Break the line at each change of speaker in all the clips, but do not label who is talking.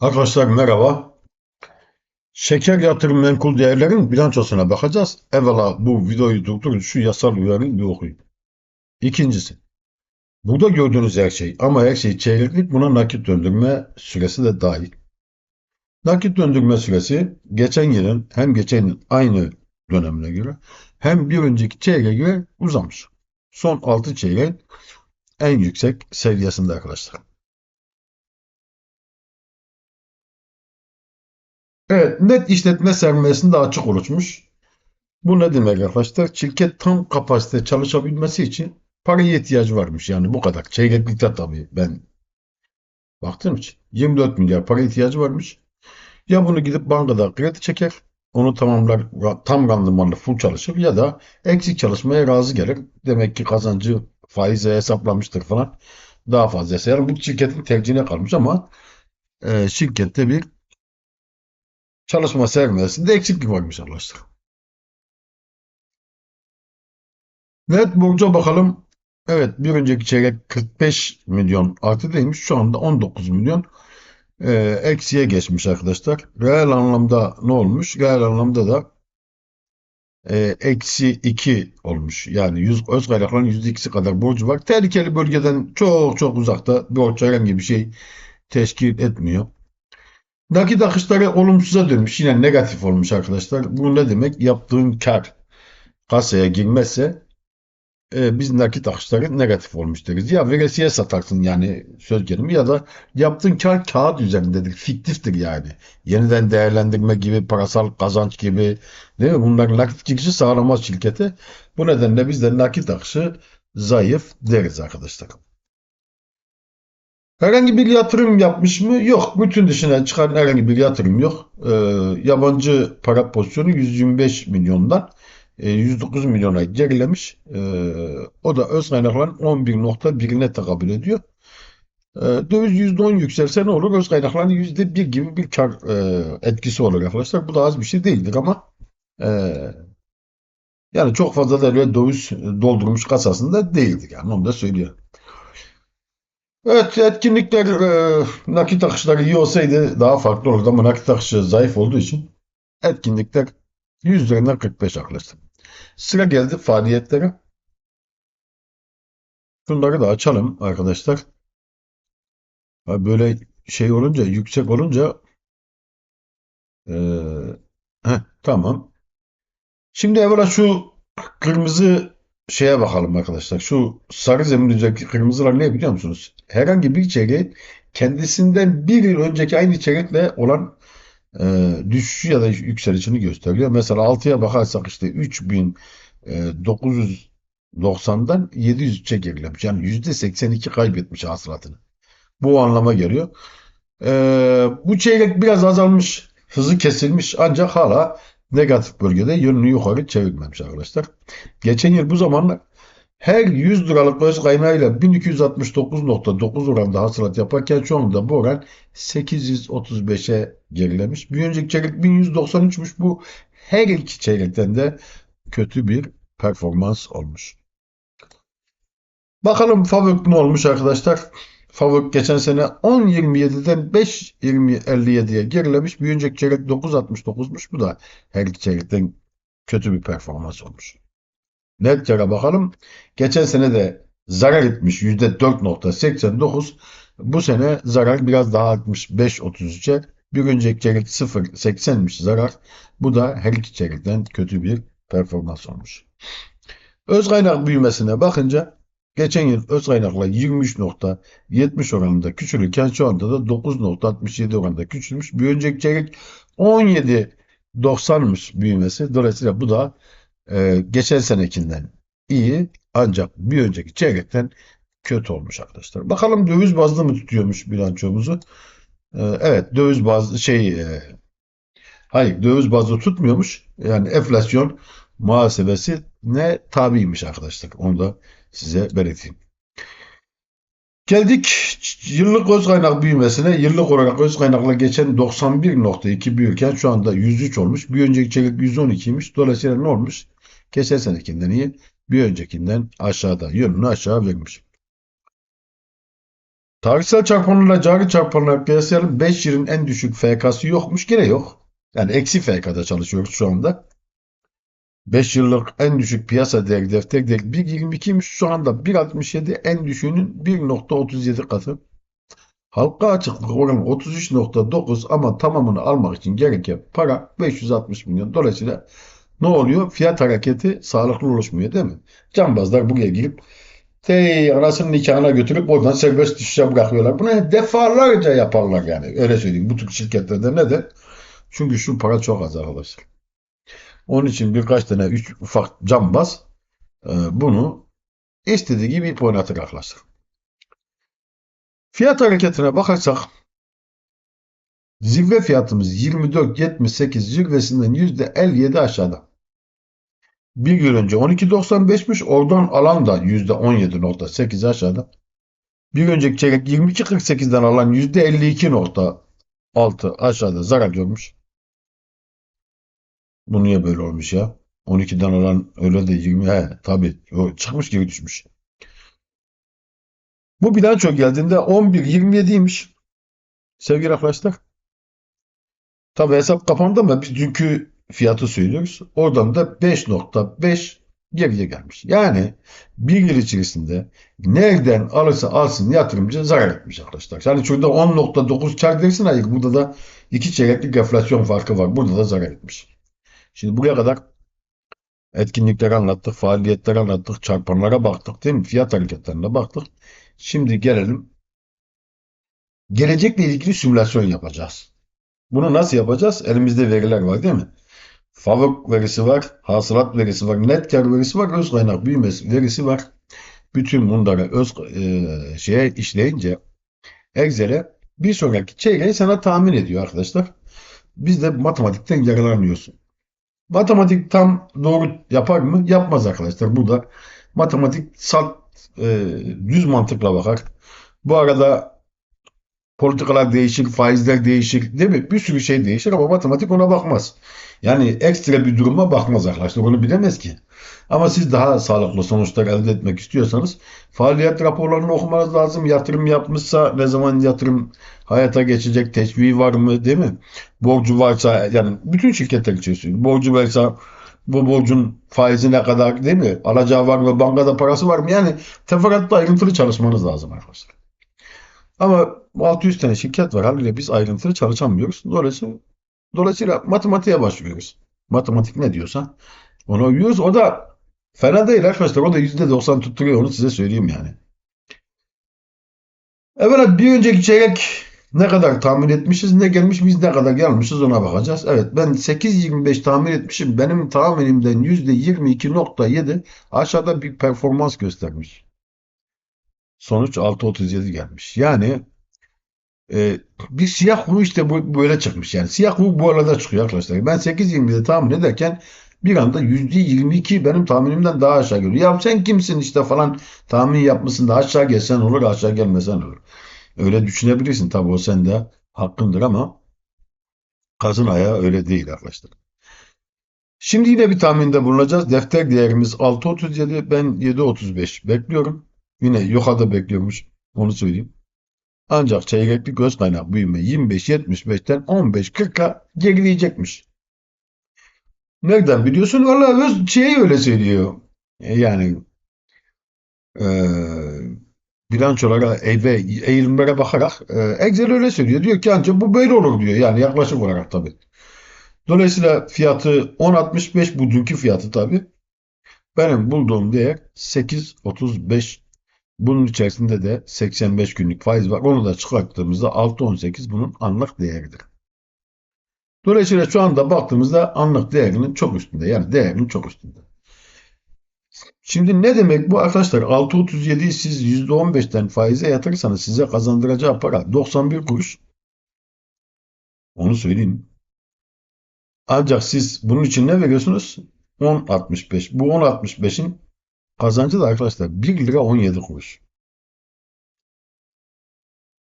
Arkadaşlar merhaba. Şeker yatırım menkul değerlerin bilançosuna bakacağız. Evvela bu videoyu durdurun şu yasal uyarıyı bir okuyun. İkincisi, burada gördüğünüz her şey ama her şey çeyreklik buna nakit döndürme süresi de dahil. Nakit döndürme süresi geçen yılın hem geçen yıl aynı dönemine göre hem bir önceki çeyreğe göre uzamış. Son 6 çeyreğin en yüksek seviyesinde arkadaşlar. Evet, net işletme sermayesinde açık oluşmuş. Bu ne demek arkadaşlar? Şirket tam kapasite çalışabilmesi için paraya ihtiyacı varmış. Yani bu kadar. Çeyreklikte tabii ben baktığım için. 24 milyar para ihtiyacı varmış. Ya bunu gidip bankada kredi çeker, onu tamamlar, tam randımanlı full çalışır ya da eksik çalışmaya razı gelir. Demek ki kazancı faize hesaplamıştır falan. Daha fazla. Yani bu şirketin tercihine kalmış ama e, şirkette bir çalışma sermayesinde eksiklik varmış arkadaşlar. Net borca bakalım. Evet bir önceki çeyrek 45 milyon artıdaymış. Şu anda 19 milyon e, eksiye geçmiş arkadaşlar. Reel anlamda ne olmuş? Reel anlamda da e, eksi 2 olmuş. Yani 100, öz kaynakların %2'si kadar borcu var. Tehlikeli bölgeden çok çok uzakta borç herhangi bir şey teşkil etmiyor. Nakit akışları olumsuza dönmüş. Yine negatif olmuş arkadaşlar. Bu ne demek? Yaptığın kar kasaya girmezse e, biz nakit akışları negatif olmuş deriz. Ya veresiye satarsın yani söz gelimi ya da yaptığın kar kağıt üzerindedir. Fiktiftir yani. Yeniden değerlendirme gibi, parasal kazanç gibi değil mi? Bunların nakit girişi sağlamaz şirkete. Bu nedenle biz de nakit akışı zayıf deriz arkadaşlar. Herhangi bir yatırım yapmış mı? Yok. Bütün dışına çıkan herhangi bir yatırım yok. Ee, yabancı para pozisyonu 125 milyondan e, 109 milyona gerilemiş. Ee, o da öz kaynakların 11.1'ine tekabül ediyor. Ee, döviz %10 yükselse ne olur? Öz kaynakların %1 gibi bir kar e, etkisi olur arkadaşlar. Bu da az bir şey değildir ama e, yani çok fazla da öyle döviz doldurmuş kasasında değildir yani onu da söylüyor. Evet etkinlikler e, nakit akışları iyi olsaydı daha farklı olurdu ama nakit akışı zayıf olduğu için etkinlikler 100 üzerinden 45 arkadaşlar. Sıra geldi faaliyetlere. Bunları da açalım arkadaşlar. Böyle şey olunca yüksek olunca e, heh, tamam. Şimdi evvela şu kırmızı şeye bakalım arkadaşlar. Şu sarı zemin üzerindeki kırmızılar ne biliyor musunuz? Herhangi bir çeyreğin kendisinden bir yıl önceki aynı çeyrekle olan e, düşüşü ya da yükselişini gösteriyor. Mesela 6'ya bakarsak işte 3990'dan 703'e gerilemiş. Yani %82 kaybetmiş hasılatını. Bu anlama geliyor. E, bu çeyrek biraz azalmış, hızı kesilmiş ancak hala negatif bölgede yönünü yukarı çevirmemiş arkadaşlar. Geçen yıl bu zamanlar her 100 liralık öz kaynağıyla 1269.9 oranda hasılat yaparken şu anda bu oran 835'e gerilemiş. Bir önceki çeyrek 1193'müş. Bu her iki çeyrekten de kötü bir performans olmuş. Bakalım Favök ne olmuş arkadaşlar? Favök geçen sene 10.27'den 5.57'ye gerilemiş. Bir önceki çeyrek 9.69'muş. Bu da her iki çeyrekten kötü bir performans olmuş. Net kâra bakalım. Geçen sene de zarar etmiş %4.89. Bu sene zarar biraz daha artmış 5.33'e. Bir önceki çeyrek 0.80'miş zarar. Bu da her iki çeyrekten kötü bir performans olmuş. Öz kaynak büyümesine bakınca geçen yıl öz kaynakla 23.70 oranında küçülürken şu anda da 9.67 oranında küçülmüş. Bir önceki çeyrek 17.90'mış büyümesi. Dolayısıyla bu da ee, geçen senekinden iyi ancak bir önceki çeyrekten kötü olmuş arkadaşlar. Bakalım döviz bazlı mı tutuyormuş bilançomuzu? Ee, evet döviz bazlı şey e, hayır döviz bazlı tutmuyormuş. Yani enflasyon muhasebesi ne tabiymiş arkadaşlar. Onu da size belirteyim. Geldik yıllık öz kaynak büyümesine. Yıllık olarak öz kaynakla geçen 91.2 büyürken şu anda 103 olmuş. Bir önceki çeyrek 112'ymiş. Dolayısıyla ne olmuş? Geçen senekinden iyi. Bir öncekinden aşağıda. Yönünü aşağı vermiş. Tarihsel çarpanlarla cari çarpanlar kıyaslayalım. 5 yılın en düşük FK'sı yokmuş. Gene yok. Yani eksi FK'da çalışıyoruz şu anda. 5 yıllık en düşük piyasa değeri defter değeri 1.22'ymiş. Şu anda 1.67 en düşüğünün 1.37 katı. Halka açıklık oranı 33.9 ama tamamını almak için gereken para 560 milyon. Dolayısıyla ne oluyor? Fiyat hareketi sağlıklı oluşmuyor değil mi? Cambazlar buraya girip Tey anasının nikahına götürüp oradan serbest düşüşe bırakıyorlar. Bunu defalarca yaparlar yani. Öyle söyleyeyim. Bu tür şirketlerde neden? Çünkü şu para çok az arkadaşlar. Onun için birkaç tane üç ufak cambaz e, bunu istediği gibi ip oynatır arkadaşlar. Fiyat hareketine bakarsak zirve fiyatımız 24.78 zirvesinden %57 aşağıda. Bir gün önce 12.95'miş. Oradan alan da %17.8 aşağıda. Bir önceki çeyrek 22.48'den alan %52.6 aşağıda zarar görmüş. Bu niye böyle olmuş ya? 12'den alan öyle de 20 he tabii o çıkmış geri düşmüş. Bu bilanço geldiğinde 11.27'ymiş. Sevgili arkadaşlar. Tabii hesap kapandı ama biz dünkü fiyatı söylüyoruz. Oradan da 5.5 geriye gelmiş. Yani bir yıl içerisinde nereden alırsa alsın yatırımcı zarar etmiş arkadaşlar. Yani şurada 10.9 kar dersin hayır. Burada da iki çeyreklik enflasyon farkı var. Burada da zarar etmiş. Şimdi buraya kadar etkinlikleri anlattık, faaliyetleri anlattık, çarpanlara baktık değil mi? Fiyat hareketlerine baktık. Şimdi gelelim. Gelecekle ilgili simülasyon yapacağız. Bunu nasıl yapacağız? Elimizde veriler var değil mi? Favok verisi var, hasılat verisi var, net kar verisi var, öz kaynak büyümesi verisi var. Bütün bunları öz e, şeye işleyince Excel'e bir sonraki çeyreği sana tahmin ediyor arkadaşlar. Biz de matematikten yararlanıyorsun. Matematik tam doğru yapar mı? Yapmaz arkadaşlar. Burada matematik salt e, düz mantıkla bakar. Bu arada politikalar değişir, faizler değişir, değil mi? Bir sürü şey değişir ama matematik ona bakmaz. Yani ekstra bir duruma bakmaz arkadaşlar. Onu bilemez ki. Ama siz daha sağlıklı sonuçlar elde etmek istiyorsanız faaliyet raporlarını okumanız lazım. Yatırım yapmışsa ne zaman yatırım hayata geçecek teşviği var mı değil mi? Borcu varsa yani bütün şirketler için. Borcu varsa bu borcun faizi ne kadar değil mi? Alacağı var mı? Bankada parası var mı? Yani teferruatlı ayrıntılı çalışmanız lazım arkadaşlar. Ama 600 tane şirket var. Haliyle biz ayrıntılı çalışamıyoruz. Dolayısıyla, dolayısıyla matematiğe başlıyoruz. Matematik ne diyorsa ona uyuyoruz. O da fena değil arkadaşlar. O da %90 tutturuyor. Onu size söyleyeyim yani. Evet bir önceki çeyrek ne kadar tahmin etmişiz, ne gelmiş, biz ne kadar gelmişiz ona bakacağız. Evet ben 8.25 tahmin etmişim. Benim tahminimden %22.7 aşağıda bir performans göstermiş. Sonuç 6.37 gelmiş. Yani e, bir siyah kuğu işte böyle çıkmış. Yani siyah kuğu bu arada çıkıyor arkadaşlar. Ben 8.20'de tahmin ederken bir anda %22 benim tahminimden daha aşağı geliyor. Ya sen kimsin işte falan tahmin yapmışsın da aşağı gelsen olur aşağı gelmesen olur. Öyle düşünebilirsin tabii o sende hakkındır ama kazın ayağı öyle değil arkadaşlar. Şimdi yine bir tahminde bulunacağız. Defter değerimiz 6.37 ben 7.35 bekliyorum. Yine yukarıda bekliyormuş onu söyleyeyim. Ancak çeyreklik göz kaynak büyüme 25-75'ten 15-40'a gerileyecekmiş. Nereden biliyorsun? Valla öz şey öyle söylüyor. E, yani e, bilançolara ve eğilimlere bakarak e, Excel öyle söylüyor. Diyor ki ancak bu böyle olur diyor. Yani yaklaşık olarak tabii. Dolayısıyla fiyatı 10.65 bu dünkü fiyatı tabii. Benim bulduğum değer 8.35. Bunun içerisinde de 85 günlük faiz var. Onu da çıkarttığımızda 6.18 bunun anlık değeridir. Dolayısıyla şu anda baktığımızda anlık değerinin çok üstünde. Yani değerinin çok üstünde. Şimdi ne demek bu arkadaşlar? 6.37'yi siz %15'ten faize yatırırsanız size kazandıracağı para 91 kuruş. Onu söyleyeyim. Ancak siz bunun için ne veriyorsunuz? 10.65. Bu 10.65'in kazancı da arkadaşlar 1 lira 17 kuruş.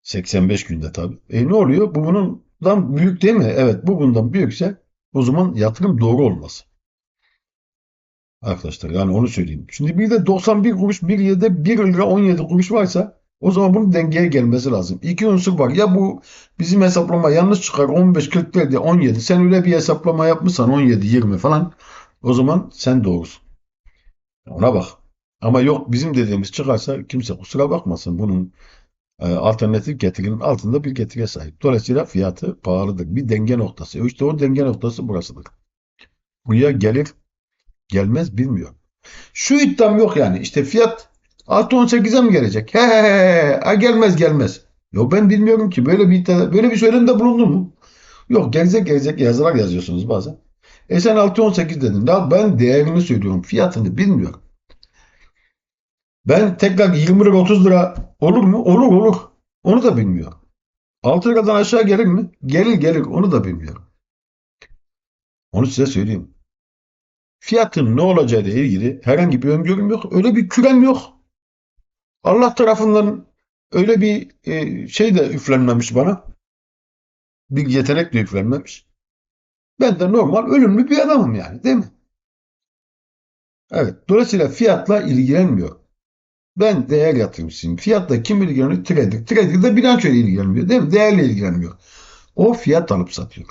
85 günde tabii. E ne oluyor? Bu bundan büyük değil mi? Evet bu bundan büyükse o zaman yatırım doğru olmaz. Arkadaşlar yani onu söyleyeyim. Şimdi bir de 91 kuruş bir yerde 1 lira 17 kuruş varsa O zaman bunun dengeye gelmesi lazım. İki unsur var. Ya bu bizim hesaplama yanlış çıkar 15 40 dedi 17. Sen öyle bir hesaplama yapmışsan 17 20 falan. O zaman sen doğrusun. Ona bak. Ama yok bizim dediğimiz çıkarsa kimse kusura bakmasın. Bunun e, alternatif getirinin altında bir getiriye sahip. Dolayısıyla fiyatı pahalıdır. Bir denge noktası. İşte o denge noktası burasıdır. Buraya gelir gelmez bilmiyorum. Şu iddiam yok yani. İşte fiyat 6.18'e mi gelecek? He he he. Gelmez gelmez. Yok ben bilmiyorum ki. Böyle bir böyle bir söylemde bulundun mu? Yok gelecek gelecek yazılar yazıyorsunuz bazen. E sen 6.18 dedin. Ya ben değerini söylüyorum. Fiyatını bilmiyorum. Ben tekrar 20 lira 30 lira olur mu? Olur olur. Onu da bilmiyorum. 6 liradan aşağı gelir mi? Gelir gelir. Onu da bilmiyorum. Onu size söyleyeyim. Fiyatın ne olacağı ile ilgili herhangi bir öngörüm yok. Öyle bir kürem yok. Allah tarafından öyle bir e, şey de üflenmemiş bana. Bir yetenek de üflenmemiş. Ben de normal ölümlü bir adamım yani değil mi? Evet. Dolayısıyla fiyatla ilgilenmiyor. Ben değer yatırımcısıyım. Fiyatla kim ilgileniyor? Trader. Trader de bilançoyla ilgilenmiyor değil mi? Değerle ilgilenmiyor. O fiyat alıp satıyor.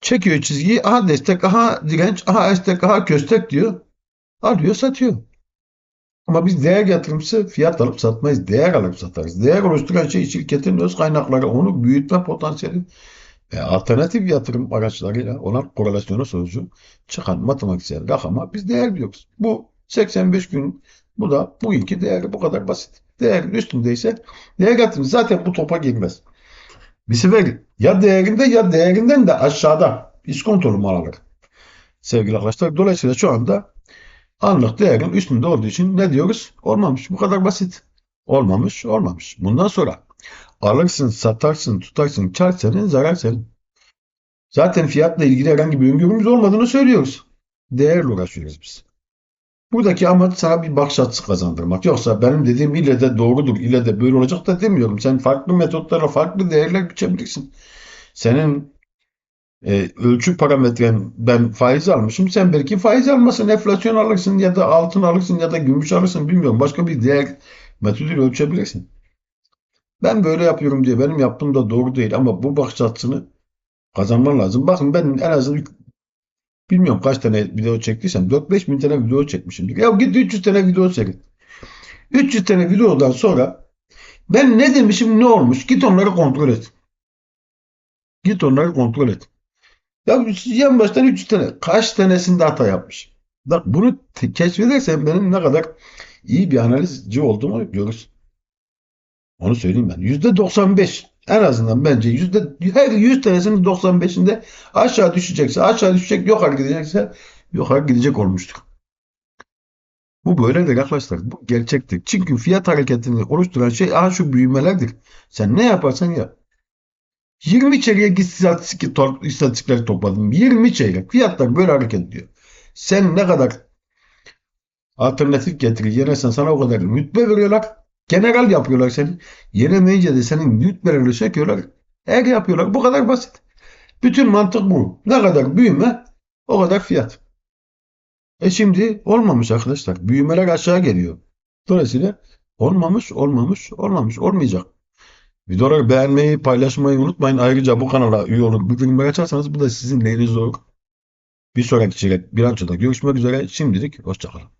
Çekiyor çizgiyi. Aha destek, aha direnç, aha destek, aha köstek diyor. Alıyor, satıyor. Ama biz değer yatırımcısı fiyat alıp satmayız. Değer alıp satarız. Değer oluşturan şey şirketin öz kaynakları, onu büyütme potansiyeli ve alternatif yatırım araçlarıyla olan korelasyonu sonucu çıkan matematiksel rakama biz değer diyoruz. Bu 85 gün bu da bugünkü değeri bu kadar basit. Değerin üstündeyse değer yatırımcı zaten bu topa girmez. Bir sefer ya değerinde ya değerinden de aşağıda iskontolu mal alır. Sevgili arkadaşlar dolayısıyla şu anda anlık değerin üstünde olduğu için ne diyoruz? Olmamış. Bu kadar basit. Olmamış, olmamış. Bundan sonra alırsın, satarsın, tutarsın, kar zarar senin. Zaten fiyatla ilgili herhangi bir öngörümüz olmadığını söylüyoruz. Değerle uğraşıyoruz biz. Buradaki amaç sana bir bakış açısı kazandırmak. Yoksa benim dediğim ile de doğrudur, ile de böyle olacak da demiyorum. Sen farklı metotlarla farklı değerler biçebilirsin. Senin e, ölçü parametren ben faiz almışım. Sen belki faiz almasın, enflasyon alırsın ya da altın alırsın ya da gümüş alırsın bilmiyorum. Başka bir değer metoduyla ölçebilirsin. Ben böyle yapıyorum diye benim yaptığım da doğru değil ama bu bakış açısını kazanman lazım. Bakın ben en azından bilmiyorum kaç tane video çektiysem 4-5 bin tane video çekmişimdir. Ya git 300 tane video çek. 300 tane videodan sonra ben ne demişim ne olmuş git onları kontrol et. Git onları kontrol et. Ya yan baştan 300 tane. Kaç tanesinde hata yapmış? Bak bunu keşfedersen benim ne kadar iyi bir analizci olduğumu görürsün. Onu söyleyeyim ben. %95 en azından bence yüzde her 100 tanesinin 95'inde aşağı düşecekse aşağı düşecek yukarı gidecekse yukarı gidecek olmuştur. Bu böyledir arkadaşlar. Bu gerçektir. Çünkü fiyat hareketini oluşturan şey aha şu büyümelerdir. Sen ne yaparsan yap. 20 çeyrek istatistik, istatistikleri topladım. 20 çeyrek. Fiyatlar böyle hareket ediyor. Sen ne kadar alternatif getiri yenersen sana o kadar rütbe veriyorlar. General yapıyorlar seni. Yenemeyince de senin rütbelerini söküyorlar. Er yapıyorlar. Bu kadar basit. Bütün mantık bu. Ne kadar büyüme o kadar fiyat. E şimdi olmamış arkadaşlar. Büyümeler aşağı geliyor. Dolayısıyla olmamış, olmamış, olmamış, olmayacak. Videoları beğenmeyi, paylaşmayı unutmayın. Ayrıca bu kanala üye olup bildirimleri açarsanız bu da sizin lehinize olur. Bir sonraki bilançoda görüşmek üzere. Şimdilik hoşçakalın.